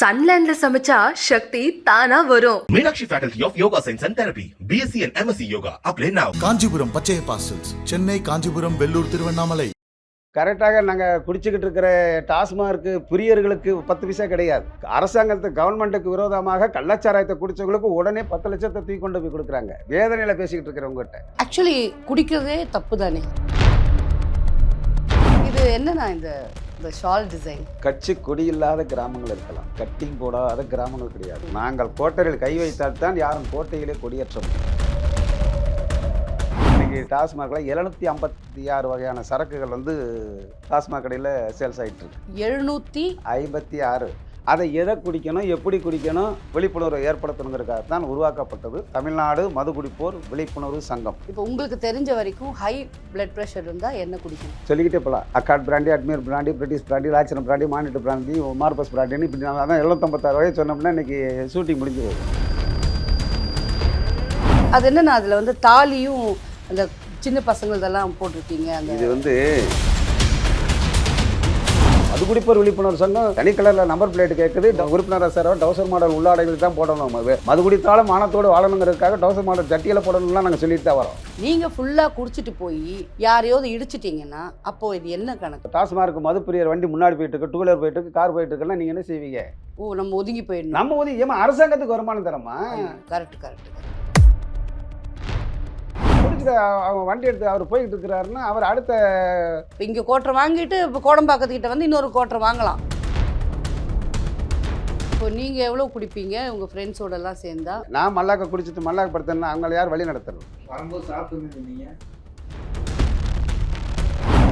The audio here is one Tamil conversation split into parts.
சன்லேண்ட்ல சமைச்சா சக்தி தானா வரும். Meenakshi Faculty of Yoga Science and Therapy, BSc and MSc Yoga. Apply now. Kanchipuram பச்சைய பாசல்ஸ் Chennai Kanchipuram Vellur Tiruvannamalai. கரெக்டாக நாங்கள் குடிச்சிக்கிட்டு இருக்கிற டாஸ்மார்க்கு பிரியர்களுக்கு பத்து பைசா கிடையாது. அரசாங்கத்து கவர்மெண்ட்டுக்கு விரோதமாக கள்ளச்சாராயத்தை குடிச்சவங்களுக்கு உடனே பத்து லட்சத்தை தூக்கி கொண்டு போய் கொடுக்குறாங்க. வேதனையில் பேசிக்கிட்டு இருக்கிறவங்ககிட்ட. ஆக்சுவலி குடிக்கிறதே தப்பு தானே இது என்னண்ணா இந்த இந்த ஷால் டிசைன் கட்சி கொடி இல்லாத கிராமங்கள் இருக்கலாம். கட்டிங் போடாத கிராமங்கள் கிடையாது. நாங்கள் கோட்டையில் கை வைத்தால் தான் யாரும் கோட்டையிலே கொடியேற்ற முடியும். இன்னைக்கு டாஸ்மாகில் எழுநூத்தி ஐம்பத்தி ஆறு வகையான சரக்குகள் வந்து டாஸ்மாக் கடையில் சேல்ஸ் ஆகிட்டு இருக்கு. எழுநூற்றி ஐம்பத்தி ஆறு. அதை எதை குடிக்கணும் எப்படி குடிக்கணும் விழிப்புணர்வு ஏற்படுத்தணுங்கிறதுக்காக தான் உருவாக்கப்பட்டது. தமிழ்நாடு மது குடிப்போர் விழிப்புணர்வு சங்கம். இப்போ உங்களுக்கு தெரிஞ்ச வரைக்கும் ஹை பிளட் ப்ரெஷர் இருந்தால் என்ன குடிக்கணும்? சொல்லிக்கிட்டே போகலாம் அக்காட் பிராண்டி அட்மீர் பிராண்டி பிரிட்டிஷ் பிராண்டி லாச்சனம் பிராண்டி மானிட்டு பிராண்டி மார்பஸ் பிராண்டின்னு இப்படி நான் அதான் எழுநூத்தம்பத்தாறு வகை சொன்னோம்னா இன்னைக்கு ஷூட்டிங் முடிஞ்சு போகுது அது என்னண்ணா அதில் வந்து தாலியும் அந்த சின்ன பசங்க இதெல்லாம் போட்டிருக்கீங்க இது வந்து மது குடிப்போர் விழிப்புணர்வு சங்கம் தனி கலரில் நம்பர் பிளேட் கேட்குது உறுப்பினர் சார் டவுசர் மாடல் உள்ளாடைகள் தான் போடணும். அது மது குடித்தாலும் மானத்தோடு வாழணுங்கிறதுக்காக டவுசர் மாடல் ஜட்டியில் போடணும்லாம் நாங்கள் சொல்லிட்டு தான் வரோம். நீங்கள் ஃபுல்லாக குடிச்சிட்டு போய் யாரையாவது இடிச்சிட்டிங்கன்னா அப்போது இது என்ன கணக்கு? டாஸ்மார்க் மது பிரியர் வண்டி முன்னாடி போயிட்டு இருக்கு டூ வீலர் போயிட்டு இருக்கு கார் போயிட்டு இருக்குன்னா நீங்கள் என்ன செய்வீங்க? ஓ நம்ம ஒதுங்கி போயிடணும். நம்ம உதவி ஏமா அரசாங்கத்துக்கு வருமானம் தரமா கரெக்ட் கரெக்ட் குடிச்சிட்டு அவன் வண்டி எடுத்து அவர் போய்கிட்டு இருக்கிறாருன்னா அவர் அடுத்த இங்கே கோட்டரை வாங்கிட்டு இப்போ கோடம்பாக்கத்துக்கிட்ட வந்து இன்னொரு கோட்டரை வாங்கலாம். இப்போ நீங்கள் எவ்வளோ குடிப்பீங்க? உங்கள் ஃப்ரெண்ட்ஸோட எல்லாம் சேர்ந்தா? நான் மல்லாக்க குடிச்சிட்டு மல்லாக்க படுத்தேன்னா அவங்கள யார் வழி நடத்துறது வரும்போது சாப்பிட்டு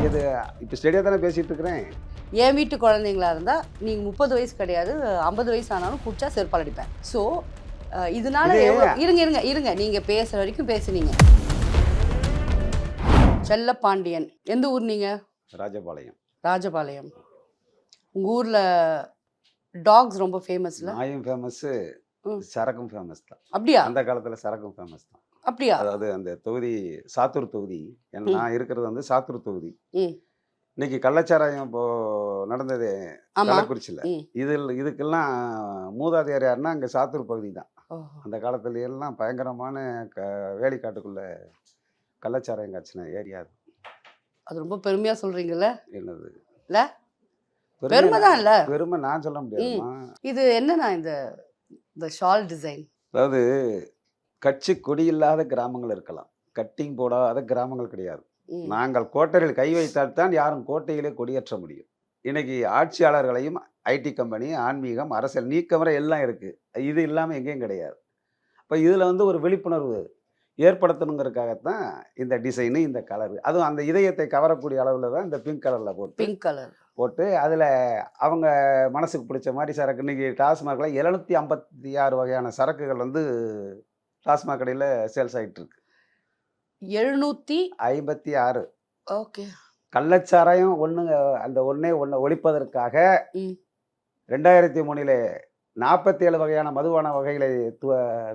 இது இப்போ ஸ்டெடியாக தானே பேசிகிட்டு இருக்கிறேன். என் வீட்டு குழந்தைங்களா இருந்தால் நீங்கள் முப்பது வயசு கிடையாது ஐம்பது வயசு ஆனாலும் குடிச்சா செருப்பால் அடிப்பேன். ஸோ இதனால இருங்க இருங்க இருங்க. நீங்கள் பேசுகிற வரைக்கும் பேசுனீங்க. செல்லப்பாண்டியன். எந்த ஊர் நீங்கள் ராஜபாளையம். ராஜபாளையம். உங்கள் ஊரில் டாக்ஸ் ரொம்ப ஃபேமஸ்ல நாயும் ஃபேமஸ்ஸு. சரக்கும் ஃபேமஸ் தான். அப்படியா? அந்த காலத்தில் சரக்கும் ஃபேமஸ் தான். அப்படியா? அதாவது அந்த தொகுதி சாத்தூர் தொகுதி நான் இருக்கிறது வந்து சாத்தூர் தொகுதி. இன்னைக்கு கள்ளச்சாராயம் இப்போ நடந்தது கள்ளக்குறிச்சியில் இதில் இதுக்கெல்லாம் மூதாதையார் யாருன்னா அங்கே சாத்தூர் பகுதி தான். அந்த காலத்துல எல்லாம் பயங்கரமான க வேலிக்காட்டுக்குள்ள கள்ளச்சாராயம் காய்ச்சின ஏரியா அது. அது ரொம்ப பெருமையாக சொல்கிறீங்கல்ல என்னது? இல்ல? பெருமை தான் இல்லை பெருமை நான் சொல்ல முடியாதுமா இது என்னண்ணா இந்த இந்த ஷால் டிசைன்? அதாவது கட்சி கொடி இல்லாத கிராமங்கள் இருக்கலாம். கட்டிங் போடாத கிராமங்கள் கிடையாது. நாங்கள் கோட்டையில் கை வைத்தால் தான் யாரும் கோட்டையிலே கொடியேற்ற முடியும். இன்னைக்கு ஆட்சியாளர்களையும் ஐடி கம்பெனி ஆன்மீகம் அரசியல் நீக்கமர எல்லாம் இருக்கு. இது இல்லாமல் எங்கேயும் கிடையாது. இப்போ இதில் வந்து ஒரு விழிப்புணர்வு ஏற்படுத்தணுங்கிறதுக்காகத்தான் இந்த டிசைனு இந்த கலரு அதுவும் அந்த இதயத்தை கவரக்கூடிய அளவில் தான் இந்த பிங்க் கலரில் போட்டு பிங்க் கலர் போட்டு அதில் அவங்க மனசுக்கு பிடிச்ச மாதிரி சரக்கு. இன்னைக்கு டாஸ்மாகில் எழுநூத்தி ஐம்பத்தி ஆறு வகையான சரக்குகள் வந்து டாஸ்மாக் கடையில் சேல்ஸ் ஆகிட்டு இருக்கு. எழுநூற்றி ஐம்பத்தி ஆறு ஓகே. கள்ளச்சாராயம் ஒன்று அந்த ஒன்றே ஒன்று ஒழிப்பதற்காக. ரெண்டாயிரத்தி மூணில் நாற்பத்தி ஏழு வகையான மதுபான வகைகளை துவ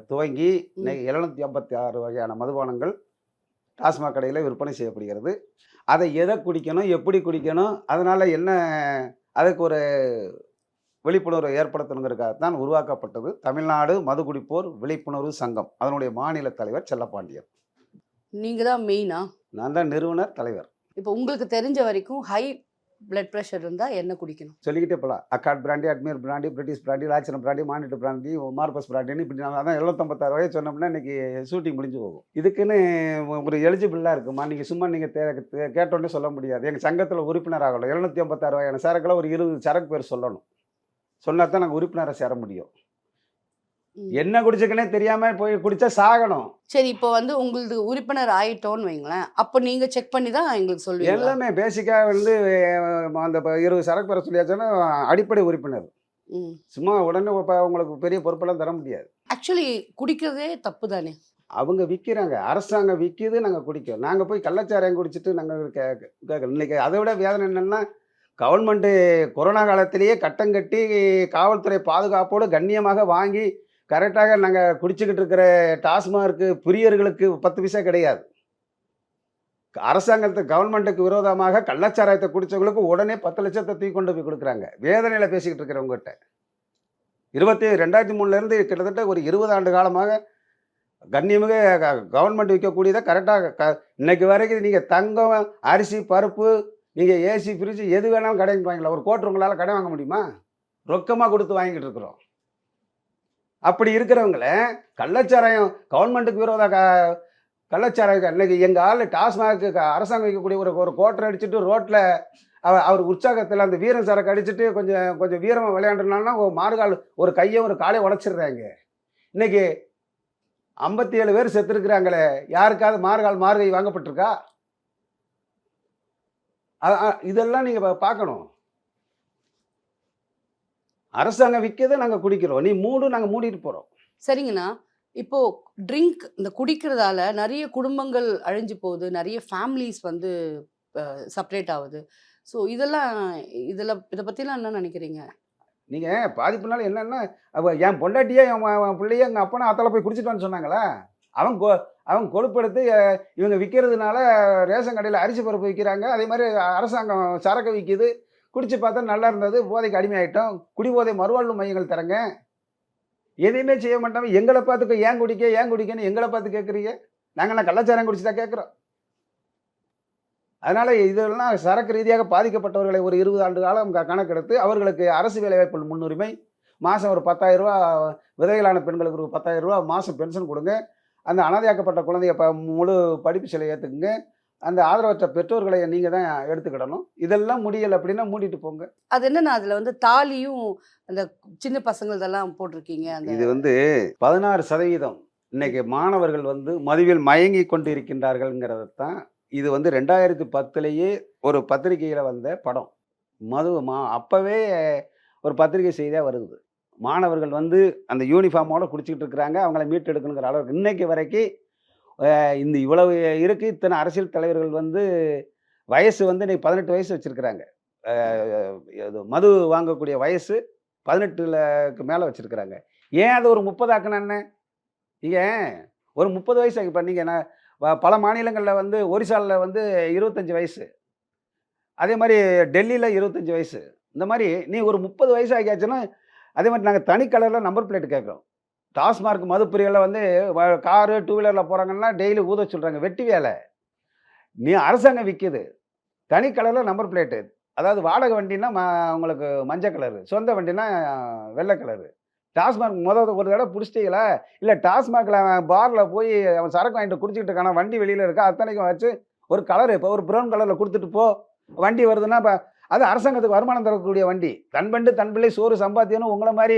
துவங்கி இன்னைக்கு எழுநூத்தி ஐம்பத்தி ஆறு வகையான மதுபானங்கள் டாஸ்மாக் கடையில் விற்பனை செய்யப்படுகிறது. அதை எதை குடிக்கணும் எப்படி குடிக்கணும் அதனால் என்ன அதுக்கு ஒரு விழிப்புணர்வு ஏற்படுத்தணுங்கிறதுக்காக தான் உருவாக்கப்பட்டது. தமிழ்நாடு மது குடிப்போர் விழிப்புணர்வு சங்கம் அதனுடைய மாநில தலைவர் செல்லப்பாண்டியன். நீங்கள் தான் மெயினா? நான் தான் நிறுவனர் தலைவர். இப்போ உங்களுக்கு தெரிஞ்ச வரைக்கும் ஹை பிளட் ப்ரெஷர் இருந்தால் என்ன குடிக்கணும்? சொல்லிக்கிட்டே போகலாம் அக்காட் பிராண்டி அட்மீர் பிராண்டி பிரிட்டிஷ் பிராண்டி லாச்சன பிராண்டி மானிட்டு பிராண்டி மார்பஸ் பிராண்டின்னு இப்படி நான் தான் எழுநூத்தம்பத்தாறு வகை சொன்னோம்னா இன்னைக்கு ஷூட்டிங் முடிஞ்சு போகும். இதுக்குன்னு ஒரு எலிஜிபிளாக இருக்குமா? நீங்கள் சும்மா நீங்கள் தே கேட்டோன்னே சொல்ல முடியாது. எங்கள் சங்கத்தில் உறுப்பினர் ஆகணும் எழுநூற்றி ஐம்பத்தாறு வகையான சரக்குல ஒரு இருபது சரக்கு பேர் சொல்லணும். சொன்னால் தான் நாங்கள் உறுப்பினரை சேர முடியும். என்ன குடிச்சுக்கனே தெரியாமல் போய் குடிச்சா சாகணும். சரி இப்போ வந்து உங்களுக்கு உறுப்பினர் ஆயிட்டோன்னு வைங்களேன். அப்போ நீங்கள் செக் பண்ணி தான் எங்களுக்கு சொல்லுவீங்க எல்லாமே பேசிக்காக வந்து அந்த இருபது சரக்கு பேரை சொல்லியாச்சுன்னா அடிப்படை உறுப்பினர். சும்மா உடனே இப்போ உங்களுக்கு பெரிய பொறுப்பெல்லாம் தர முடியாது. ஆக்சுவலி குடிக்கிறதே தப்பு தானே? அவங்க விற்கிறாங்க அரசாங்கம் விற்கிது நாங்கள் குடிக்கிறோம். நாங்கள் போய் கள்ளச்சாராயம் குடிச்சிட்டு நாங்கள் கேட்கல இன்னைக்கு அதை விட வேதனை என்னென்னா கவர்மெண்ட்டு கொரோனா காலத்திலேயே கட்டம் கட்டி காவல்துறை பாதுகாப்போடு கண்ணியமாக வாங்கி கரெக்டாக நாங்கள் குடிச்சிக்கிட்டு இருக்கிற டாஸ்மார்க்கு பிரியர்களுக்கு பத்து பைசா கிடையாது. அரசாங்கத்து கவர்மெண்ட்டுக்கு விரோதமாக கள்ளச்சாராயத்தை குடித்தவங்களுக்கு உடனே பத்து லட்சத்தை தூக்கி கொண்டு போய் கொடுக்குறாங்க. வேதனையில் பேசிக்கிட்டு இருக்கிறவங்ககிட்ட. இருபத்தி ரெண்டாயிரத்தி மூணுலேருந்து கிட்டத்தட்ட ஒரு இருபது ஆண்டு காலமாக கண்ணியமிக கவர்மெண்ட் விற்கக்கூடியதை கரெக்டாக க இன்னைக்கு வரைக்கும் நீங்கள் தங்கம் அரிசி பருப்பு நீங்கள் ஏசி ஃப்ரிட்ஜ் எது வேணாலும் கடைக்கு வாங்கிக்கலாம். ஒரு கோட்டு உங்களால் கடை வாங்க முடியுமா? ரொக்கமாக கொடுத்து வாங்கிட்டு இருக்கிறோம். அப்படி இருக்கிறவங்கள கள்ளச்சாராயம் கவர்மெண்ட்டுக்கு விரோத க கள்ளச்சாராயம் இன்னைக்கு எங்கள் ஆள் டாஸ்மாக் அரசாங்கம் வைக்கக்கூடிய ஒரு ஒரு கோட்டரை அடிச்சுட்டு ரோட்டில் அவர் அவர் உற்சாகத்தில் அந்த வீரன் சரக்கு அடிச்சுட்டு கொஞ்சம் கொஞ்சம் வீரமாக விளையாண்டுனாலும் ஒரு மாறுகால் ஒரு கையை ஒரு காலை உடச்சிடுறாங்க. இன்னைக்கு ஐம்பத்தி ஏழு பேர் செத்துருக்குறாங்களே யாருக்காவது மாறுகால் மார்கை வாங்கப்பட்டிருக்கா? இதெல்லாம் நீங்கள் பார்க்கணும். அரசாங்கம் விற்கதை நாங்கள் குடிக்கிறோம். நீ மூடு நாங்கள் மூடிட்டு போகிறோம் சரிங்கண்ணா. இப்போ ட்ரிங்க் இந்த குடிக்கிறதால நிறைய குடும்பங்கள் அழிஞ்சு போகுது. நிறைய ஃபேமிலிஸ் வந்து செப்பரேட் ஆகுது. ஸோ இதெல்லாம் இதெல்லாம் இதை பற்றிலாம் என்ன நினைக்கிறீங்க? நீங்கள் பாதிப்புனால என்னன்னா என் பொண்டாட்டியே என் பிள்ளையே எங்கள் அப்பனா அத்தால போய் குடிச்சிட்டு சொன்னாங்களா? அவன் கொ அவன் கொழுப்படுத்து இவங்க விற்கிறதுனால ரேஷன் கடையில் அரிசி பருப்பு விற்கிறாங்க அதே மாதிரி அரசாங்கம் சரக்கு விற்கிது குடிச்சு பார்த்தா நல்லா இருந்தது போதைக்கு அடிமையாயிட்டோம். குடிபோதை மறுவாழ்வு மையங்கள் தரங்க. எதையுமே செய்ய மாட்டாம. எங்களை பார்த்துக்க ஏன் குடிக்க ஏன் குடிக்கன்னு எங்களை பார்த்து கேட்குறீங்க? நாங்கள் நான் கள்ளச்சாரம் குடிச்சு தான் கேட்குறோம். அதனால் இதெல்லாம் சரக்கு ரீதியாக பாதிக்கப்பட்டவர்களை ஒரு இருபது ஆண்டு காலம் க- கணக்கெடுத்து அவர்களுக்கு அரசு வேலைவாய்ப்பு முன்னுரிமை. மாதம் ஒரு பத்தாயிரரூபா விதைகளான பெண்களுக்கு ஒரு பத்தாயிரம் ரூபா மாதம் பென்ஷன் கொடுங்க. அந்த அனாதையாக்கப்பட்ட குழந்தைய ப முழு படிப்பு செலவு ஏற்றுக்குங்க அந்த ஆதரவற்ற பெற்றோர்களை நீங்கள் தான் எடுத்துக்கிடணும். இதெல்லாம் முடியலை அப்படின்னா மூடிட்டு போங்க. அது என்னண்ணா அதில் வந்து தாலியும் அந்த சின்ன பசங்க இதெல்லாம் போட்டிருக்கீங்க அந்த இது வந்து பதினாறு சதவீதம். இன்னைக்கு மாணவர்கள் வந்து மதுவில் மயங்கி கொண்டு இருக்கின்றார்கள்ங்கிறது தான் இது வந்து ரெண்டாயிரத்தி பத்துலேயே ஒரு பத்திரிகையில் வந்த படம். மது மா அப்போவே ஒரு பத்திரிகை செய்தியாக வருது. மாணவர்கள் வந்து அந்த யூனிஃபார்மோட குடிச்சிக்கிட்டு இருக்கிறாங்க. அவங்கள மீட்டெடுக்கணுங்கிற அளவுக்கு. இன்னைக்கு வரைக்கும் இந்த இவ்வளவு இருக்கு. இத்தனை அரசியல் தலைவர்கள் வந்து வயசு வந்து இன்னைக்கு பதினெட்டு வயசு வச்சுருக்கிறாங்க. மது வாங்கக்கூடிய வயசு பதினெட்டுலக்கு மேலே வச்சுருக்கிறாங்க. ஏன் அது ஒரு முப்பது ஆக்குனேன்னு ஏன் ஒரு முப்பது வயசு இப்போ நீங்கள் நான் வ- பல மாநிலங்களில் வந்து ஒரிசாலில் வந்து இருபத்தஞ்சி வயசு. அதே மாதிரி டெல்லியில் இருபத்தஞ்சி வயசு. இந்த மாதிரி நீ ஒரு முப்பது வயசு ஆகியாச்சுன்னா அதே மாதிரி நாங்கள் தனி கலரில் நம்பர் பிளேட் கேட்குறோம். டாஸ்மார்க் மதுப்பிரியில் வந்து காரு டூ வீலரில் போகிறாங்கன்னா டெய்லி ஊத சொல்கிறாங்க வெட்டி வேலை. நீ அரசாங்கம் விற்கிது தனி கலரில் நம்பர் பிளேட்டு அதாவது வாடகை வண்டின்னா ம உங்களுக்கு மஞ்சள் கலரு சொந்த வண்டினா வெள்ளை கலரு டாஸ்மாக் முதல் ஒரு தடவை பிடிச்சிட்டீங்களா? இல்லை டாஸ்மார்க்கில் அவன் பாரில் போய் அவன் சரக்கு வாங்கிட்டு குடிச்சிக்கிட்டு இருக்கான? வண்டி வெளியில் இருக்கா? அத்தனைக்கும் வச்சு ஒரு கலரு இப்போ ஒரு ப்ரௌன் கலரில் கொடுத்துட்டு போ. வண்டி வருதுன்னா இப்போ அது அரசாங்கத்துக்கு வருமானம் தரக்கூடிய வண்டி. தன் பண்டு தன் பிள்ளை சோறு சம்பாத்தியம்னு உங்களை மாதிரி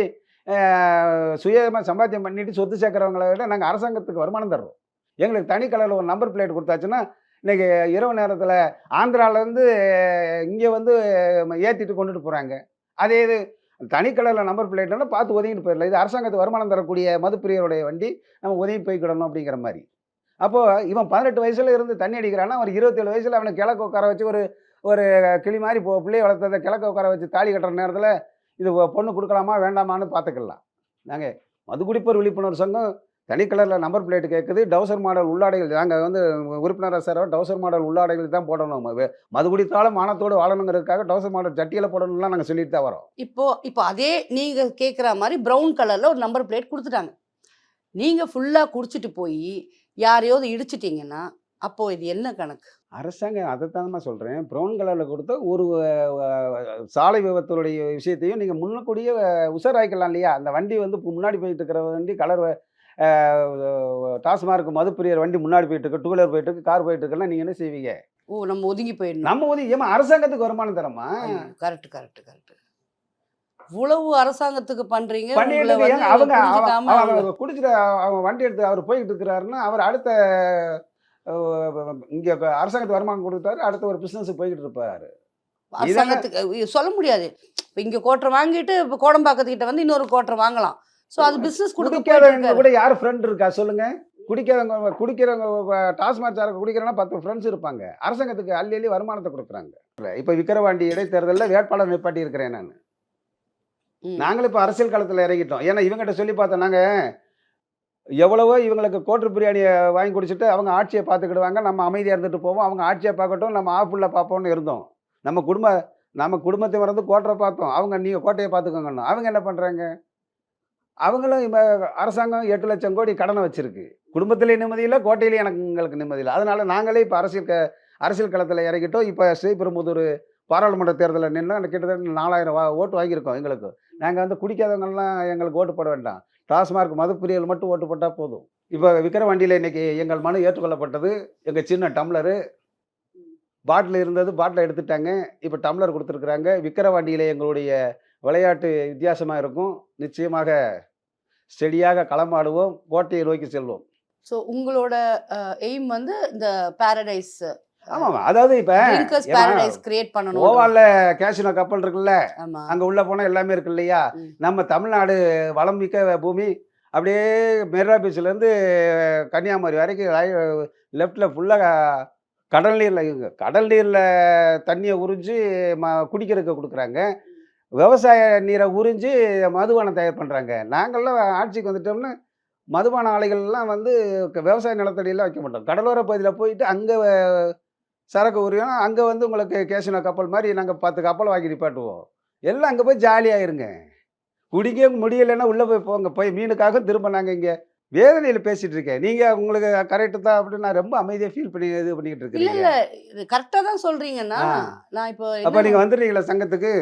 சுயமாக சம்பாத்தியம் பண்ணிட்டு சொத்து சேர்க்குறவங்களை விட நாங்கள் அரசாங்கத்துக்கு வருமானம் தர்றோம். எங்களுக்கு தனி கலரில் ஒரு நம்பர் பிளேட் கொடுத்தாச்சுன்னா இன்றைக்கி இரவு நேரத்தில் ஆந்திராவிலேருந்து இங்கே வந்து ஏற்றிட்டு கொண்டுட்டு போகிறாங்க அதே இது தனி கலரில் நம்பர் பிளேட்னா பார்த்து ஒதுங்கிட்டு போயிடல இது அரசாங்கத்துக்கு வருமானம் தரக்கூடிய மதுப்பிரியருடைய வண்டி நம்ம ஒதுங்கி போய்க்கிடணும் அப்படிங்கிற மாதிரி. அப்போது இவன் பதினெட்டு வயசில் இருந்து தண்ணி அடிக்கிறான்னா ஒரு இருபத்தேழு வயசில் அவனை கிழக்கு உட்கார வச்சு ஒரு ஒரு கிளி மாதிரி போ பிள்ளைய வளர்த்ததை கிழக்க உட்கார வச்சு தாலி கட்டுற நேரத்தில் இது பொண்ணு கொடுக்கலாமா வேண்டாமான்னு பார்த்துக்கலாம் நாங்கள் மதுகுடிப்போர் விழிப்புணர்வு சங்கம் தனி கலரில் நம்பர் பிளேட் கேட்குது டவுசர் மாடல் உள்ளாடைகள் நாங்கள் வந்து உறுப்பினராக சார் டவுசர் மாடல் உள்ளாடைகள் தான் போடணும். மது குடித்தாலும் மானத்தோடு வாழணுங்கிறதுக்காக டவுசர் மாடல் ஜட்டியில் போடணும்லாம் நாங்கள் சொல்லிட்டு தான் வரோம். இப்போ இப்போ அதே நீங்கள் கேட்குற மாதிரி ப்ரௌன் கலரில் ஒரு நம்பர் பிளேட் கொடுத்துட்டாங்க. நீங்கள் ஃபுல்லாக குடிச்சிட்டு போய் யாரையாவது இடிச்சிட்டிங்கன்னா அப்போ இது என்ன கணக்கு? அரசாங்கம் அதைத்தானமா சொல்கிறேன் ப்ரௌன் கலரில் கொடுத்த ஒரு சாலை விபத்துடைய விஷயத்தையும் நீங்கள் முன்னக்கூடிய உஷாராய்க்கலாம் இல்லையா? அந்த வண்டி வந்து முன்னாடி போயிட்டு இருக்கிற வண்டி கலர் டாஸ்மார்க் மதுப்பிரியர் வண்டி முன்னாடி போயிட்டு இருக்கு டூ வீலர் போயிட்டு இருக்கு கார் போயிட்டு இருக்குன்னா நீங்கள் என்ன செய்வீங்க? ஓ நம்ம ஒதுங்கி போயிடணும். நம்ம வந்து ஏமா அரசாங்கத்துக்கு வருமானம் தரமா? கரெக்ட் கரெக்ட் கரெக்ட் இவ்வளவு அரசாங்கத்துக்கு பண்றீங்க அவங்க அவங்க- அவங்க குடிச்சிட்டு அவன் வண்டி எடுத்து அவர் போய்கிட்டு இருக்கிறாருன்னா அவர் அடுத்த இங்க அரசாங்கத்துக்கு வருமானம் கொடுத்தாரு அடுத்த ஒரு பிசினஸ் போய்கிட்டு இருப்பாரு. அரசாங்கத்துக்கு சொல்ல முடியாது. இப்போ இங்க கோட்டரை வாங்கிட்டு இப்போ கோடம்பாக்கத்துக்கிட்ட வந்து இன்னொரு கோட்டரை வாங்கலாம். ஸோ அது போயிட்டு குடிக்காதவங்க. கூட யார் ஃப்ரெண்ட் இருக்கா? சொல்லுங்க. குடிக்காதவங்க குடிக்கிறவங்க டாஸ்மாக் சாருக்கு குடிக்கிறனா பத்து ஃப்ரெண்ட்ஸ் இருப்பாங்க. அரசாங்கத்துக்கு அள்ளி அள்ளி வருமானத்தை கொடுக்குறாங்க. இப்போ விக்கிரவாண்டி இடைத்தேர்தலில் வேட்பாளர் நிப்பாட்டி இருக்கிறேன் நான். நாங்களும் இப்போ அரசியல் களத்தில் இறங்கிட்டோம். ஏன்னா இவங்ககிட்ட சொல்லி பார்த்தோம் நாங்கள் எவ்வளவோ இவங்களுக்கு கோட்டர் பிரியாணியை வாங்கி குடிச்சிட்டு அவங்க ஆட்சியை பார்த்துக்கிடுவாங்க. நம்ம அமைதியாக இருந்துட்டு போவோம். அவங்க ஆட்சியை பார்க்கட்டும் நம்ம ஆப்புள்ள பார்ப்போம்னு இருந்தோம். நம்ம குடும்ப நம்ம குடும்பத்தை மறந்து கோட்டரை பார்த்தோம். அவங்க நீங்கள் கோட்டையை பார்த்துக்கோங்கன்னு அவங்க என்ன பண்ணுறாங்க அவங்களும் இப்போ அரசாங்கம் எட்டு லட்சம் கோடி கடனை வச்சிருக்கு. குடும்பத்திலே நிம்மதியில் கோட்டையிலே எனக்கு எங்களுக்கு நிம்மதி இல்லை. அதனால நாங்களே இப்போ அரசியல் க அரசியல் களத்தில் இறங்கிட்டோம். இப்போ ஸ்ரீபெரும்புதூர் பாராளுமன்ற தேர்தலில் நின்று கிட்டத்தட்ட நாலாயிரம் ஓட்டு வாங்கியிருக்கோம் எங்களுக்கு. நாங்கள் வந்து குடிக்காதவங்கலாம் எங்களுக்கு ஓட்டு போட வேண்டாம். டாஸ்மார்க் மதுப்பிரியல் மட்டும் ஓட்டு போட்டால் போதும். இப்போ விக்கிரவாண்டியில் இன்னைக்கு எங்கள் மனு ஏற்றுக்கொள்ளப்பட்டது. எங்கள் சின்ன டம்ளரு பாட்டில் இருந்தது பாட்டில் எடுத்துட்டாங்க. இப்போ டம்ளர் கொடுத்துருக்குறாங்க. விக்கிரவாண்டியில் எங்களுடைய விளையாட்டு வித்தியாசமாக இருக்கும். நிச்சயமாக செடியாக களமாடுவோம். கோட்டையை நோக்கி செல்வோம். ஸோ உங்களோட எய்ம் வந்து இந்த பேரடைஸ் ஆமாம் அதாவது இப்போ ஓவாலில் கேசினோ கப்பல் இருக்குல்ல அங்கே உள்ளே போனால் எல்லாமே இருக்கு இல்லையா. நம்ம தமிழ்நாடு வளம் மிக்க பூமி. அப்படியே மெரினா பீச்லேருந்து கன்னியாகுமரி வரைக்கும் லெஃப்டில் ஃபுல்லாக கடல் நீரில் கடல் நீரில் தண்ணியை உறிஞ்சு ம குடிக்கிறதுக்கு கொடுக்குறாங்க. விவசாய நீரை உறிஞ்சு மதுபானம் தயார் பண்ணுறாங்க நாங்கள்லாம் ஆட்சிக்கு வந்துட்டோம்னா மதுபான ஆலைகள்லாம் வந்து விவசாய நிலத்தடியெல்லாம் வைக்க மாட்டோம். கடலோர பகுதியில் போயிட்டு அங்கே சரக்கு உரியும் அங்கே வந்து உங்களுக்கு கேசினோ கப்பல் மாதிரி நாங்கள் பத்து கப்பல் வாங்கி நிப்பாட்டுவோம் எல்லாம் அங்கே போய் ஜாலியாக இருங்க. குடிக்க முடியலைன்னா உள்ளே போய் போங்க. போய் மீனுக்காக திரும்ப நாங்கள் இங்கே வேதனையில் பேசிட்டு இருக்கேன். நீங்கள் உங்களுக்கு கரெக்டு தான் அப்படின்னு நான் ரொம்ப அமைதியாக ஃபீல் பண்ணி இது பண்ணிக்கிட்டு இல்ல இல்ல. கரெக்டா தான் சொல்றீங்கன்னா. நான் இப்போ அப்போ நீங்கள் வந்துடுறீங்களா சங்கத்துக்கு?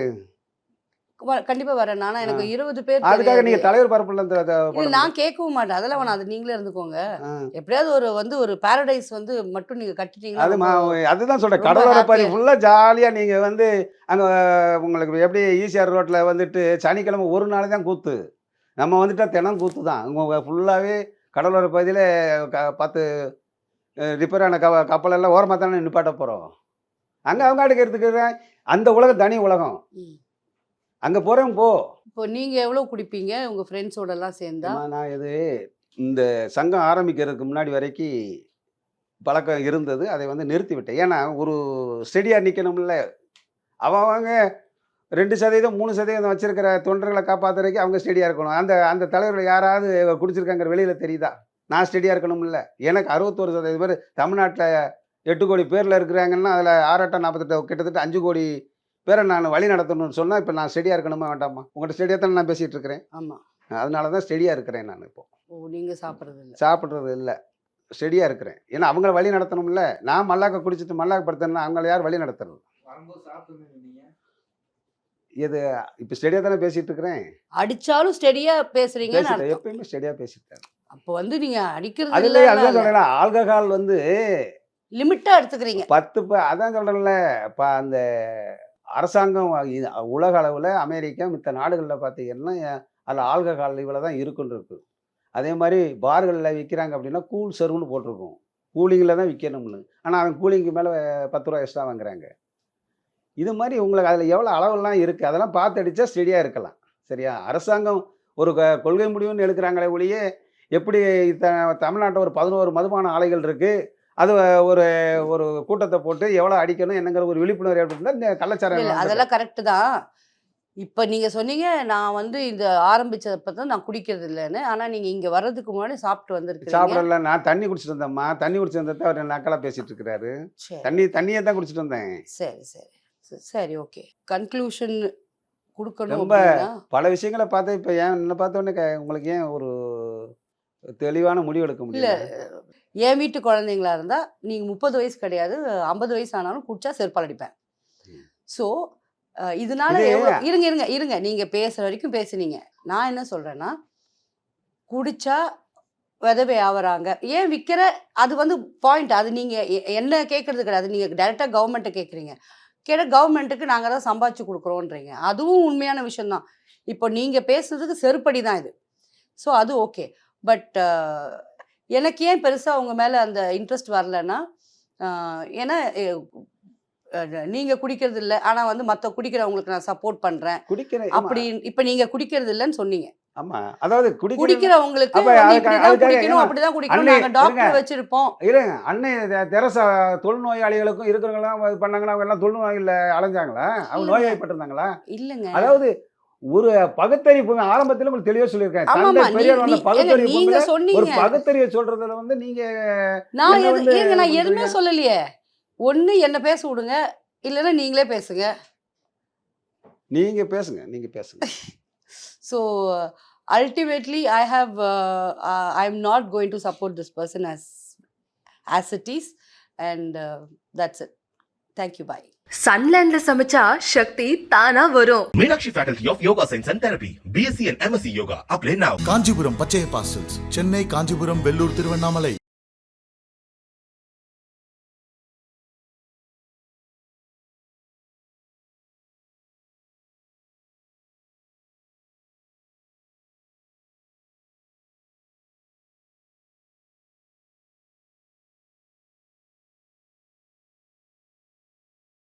கண்டிப்பா வரேன். நானா எனக்கு இருபது பேர் அதுக்காக. நீங்கள் தலைவர் பரப்புல நான் கேட்கவும் மாட்டேன். அதெல்லாம் வேணாம். அது நீங்களே இருந்துக்கோங்க. எப்படியாவது ஒரு வந்து ஒரு பாரடைஸ் வந்து மட்டும் நீங்க அது ரொம்ப- அதுதான் சொல்கிறேன் ரொம்ப கடலோர பகுதி happy. ஃபுல்லாக ஜாலியாக நீங்கள் வந்து அங்கே உங்களுக்கு எப்படி ஈசிஆர் ரோட்டில் வந்துட்டு சனிக்கிழமை ஒரு நாள் தான் கூத்து. நம்ம வந்துட்டா தினம் கூத்து தான். உங்க ஃபுல்லாகவே கடலோர பகுதியில் க பத்து ரிப்பேரான க கப்பலெல்லாம் ஓரமாக தானே நிப்பாட்ட போகிறோம் அங்கே அவங்க எடுக்கிறதுக்கு அந்த உலகம் தனி உலகம். அங்கே போகிறவங்க போ. இப்போ நீங்க எவ்வளவு குடிப்பீங்க? உங்க ஃப்ரெண்ட்ஸோட எல்லாம் சேர்ந்தா? நான் இது இந்த சங்கம் ஆரம்பிக்கிறதுக்கு முன்னாடி வரைக்கும் பழக்கம் இருந்தது. அதை வந்து நிறுத்தி விட்டேன் ஏன்னா ஒரு ஸ்டெடியாக நிற்கணும்ல அவங்க ரெண்டு சதவீதம் மூணு சதவீதம் வச்சிருக்கிற தொண்டர்களை காப்பாத்துறதுக்கு அவங்க ஸ்டெடியாக இருக்கணும். அந்த அந்த தலைவர்கள் யாராவது குடிச்சிருக்காங்க வெளியில் தெரியுதா? நான் ஸ்டெடியாக இருக்கணும்ல. எனக்கு அறுபத்தோரு சதவீதம் பேர் தமிழ்நாட்டில் எட்டு கோடி பேரில் இருக்கிறாங்கன்னா அதில் ஆறாட்டம் நாற்பத்தெட்டு கிட்டத்தட்ட அஞ்சு கோடி பேரை நான் வழி நடத்தணும்னு சொன்னால் இப்போ நான் ஸ்டெடியாக இருக்கணுமா வேண்டாமா? உங்கள்கிட்ட ஸ்டெடியாக தானே நான் பேசிகிட்டு இருக்கிறேன். ஆமா. அதனால தான் ஸ்டெடியாக இருக்கிறேன் நான் இப்போ. ஓ நீங்க சாப்பிடுறது இல்ல. சாப்பிட்றது இல்லை. ஸ்டெடியாக இருக்கிறேன். ஏன்னா அவங்கள வழி நடத்தணும்ல. நான் மல்லாக்க குடிச்சிட்டு மல்லாக்க படுத்தேன்னா அவங்கள யார் வழி நடத்துறது? இது இப்போ ஸ்டெடியாக தானே பேசிட்டு இருக்கிறேன். அடிச்சாலும் ஸ்டெடியா பேசுறீங்கன்னு பேசிட்டேன். அர்த்தம். எப்பயுமே ஸ்டெடியாக பேசிட்டேன். அப்போ வந்து நீங்க அடிக்கிறது அதுல அதுதான் சொல்றேன். ஆல்கஹால் வந்து லிமிட்டா எடுத்துக்கிறீங்க. பத்து அதான் சொல்றேன்ல இப்போ அந்த அரசாங்கம் உலக அளவில் அமெரிக்கா மித்த நாடுகளில் பார்த்தீங்கன்னா அதில் ஆல்கஹால் இவ்வளோ தான் இருக்குன்னு இருக்கு. அதே மாதிரி பார்களில் விற்கிறாங்க அப்படின்னா கூல் சர்வ்னு போட்டிருக்கும். கூலிங்கில் தான் விற்கணும்னு ஆனால் அவன் கூலிங்க்கு மேலே பத்து ரூபா எக்ஸ்ட்ரா வாங்குறாங்க. இது மாதிரி உங்களுக்கு அதில் எவ்வளோ அளவெல்லாம் இருக்குது அதெல்லாம் பார்த்து அடித்தா ஸ்டெடியாக இருக்கலாம். சரியா? அரசாங்கம் ஒரு க- கொள்கை முடிவுன்னு எடுக்கிறாங்களே ஒழிய எப்படி த தமிழ்நாட்டில் ஒரு பதினோரு மதுபான ஆலைகள் இருக்குது அது ஒரு ஒரு கூட்டத்தை போட்டு எவ்வளோ அடிக்கணும் என்னங்கிற ஒரு விழிப்புணர்வு ஏற்படுத்தினா இந்த கள்ளச்சாரம் அதெல்லாம் கரெக்ட் தான். இப்ப நீங்க சொன்னீங்க நான் வந்து இந்த ஆரம்பிச்சப்ப தான் நான் குடிக்கிறது இல்லைன்னு. ஆனா நீங்க இங்க வர்றதுக்கு முன்னாடி சாப்பிட்டு வந்திருக்கீங்க சாப்பிடல நான் தண்ணி குடிச்சிட்டு வந்தேம்மா. தண்ணி குடிச்சிட்டு வந்ததை அவர் நக்கலா பேசிட்டு இருக்கிறாரு. தண்ணி தண்ணியை தான் குடிச்சிட்டு வந்தேன். சரி சரி. சரி, ஓகே. கன்க்ளூஷன் கொடுக்கணும் ரொம்ப பல விஷயங்களை பார்த்து இப்போ ஏன் என்ன பார்த்த உடனே க- உங்களுக்கு ஏன் ஒரு தெளிவான முடிவு எடுக்க முடியல? என் வீட்டு குழந்தைங்களா இருந்தா நீங்க முப்பது வயசு கிடையாது ஐம்பது வயசு ஆனாலும் குடிச்சா செருப்பால் அடிப்பேன். ஸோ இதனால இருங்க இருங்க இருங்க. நீங்க பேசுற வரைக்கும் பேசுனீங்க. நான் என்ன சொல்றேன்னா குடிச்சா விதவை ஆவறாங்க. ஏன் விற்கிற அது வந்து பாயிண்ட் அது நீங்க எ- என்ன கேட்கறது கிடையாது. நீங்க டைரக்டா கவர்மெண்ட்டை கேட்குறீங்க கேட்ட கவர்மெண்ட்டுக்கு நாங்க தான் சம்பாதிச்சு கொடுக்குறோன்றீங்க. அதுவும் உண்மையான விஷயம்தான். இப்போ நீங்க பேசுறதுக்கு செருப்படி தான் இது. ஸோ அது ஓகே பட் எனக்கு ஏன் பெருசாக உங்க மேலே அந்த இன்ட்ரெஸ்ட் வரலன்னா ஏன்னா நீங்க குடிக்கிறது இல்லை. ஆனா வந்து மற்ற குடிக்கிறவங்களுக்கு நான் சப்போர்ட் பண்றேன். குடிக்கிறேன் அப்படி இப்ப நீங்க குடிக்கிறது இல்லைன்னு சொன்னீங்க. ஆமா. அதாவது குடிக்கிற குடிக்கிறவங்களுக்கு குடிக்கணும் அப்படிதான் குடிக்கணும். நாங்க டாக்டர். வச்சிருப்போம். இருங்க. அன்னை தெரசா தொழுநோயாளிகளுக்கும் இருக்கிறவங்களாம் இது பண்ணாங்களா அவங்க எல்லாம் தொழுநோயில் அலைஞ்சாங்களா? அவங்க. நோய்வாய்ப்பட்டிருந்தாங்களா? இல்லைங்க. அதாவது ஒரு பகுத்தறிவு ஆரம்பத்துல உங்களுக்கு தெளிவா சொல்லியிருக்கேன். நீங்க சொன்னீங்க. பகுத்தறிவை சொல்றதுல வந்து நீங்க நான் ஏங்க நான் எதுவுமே? சொல்லலையே. ஒண்ணு என்ன பேச விடுங்க. இல்லைன்னா நீங்களே பேசுங்க. நீங்க பேசுங்க நீங்க பேசுங்க. So uh, uh, i'm not going to support this person as as it is. And uh, that's it. Thank you. Bye. சன்லேண்ட்ல சமைச்சா சக்தி தானா வரும் Meenakshi Faculty of Yoga Science and Therapy, BSc and MSc Yoga. Apply now. Kanchipuram Pachaiyappa silks Chennai Kanchipuram Vellur Tiruvannamalai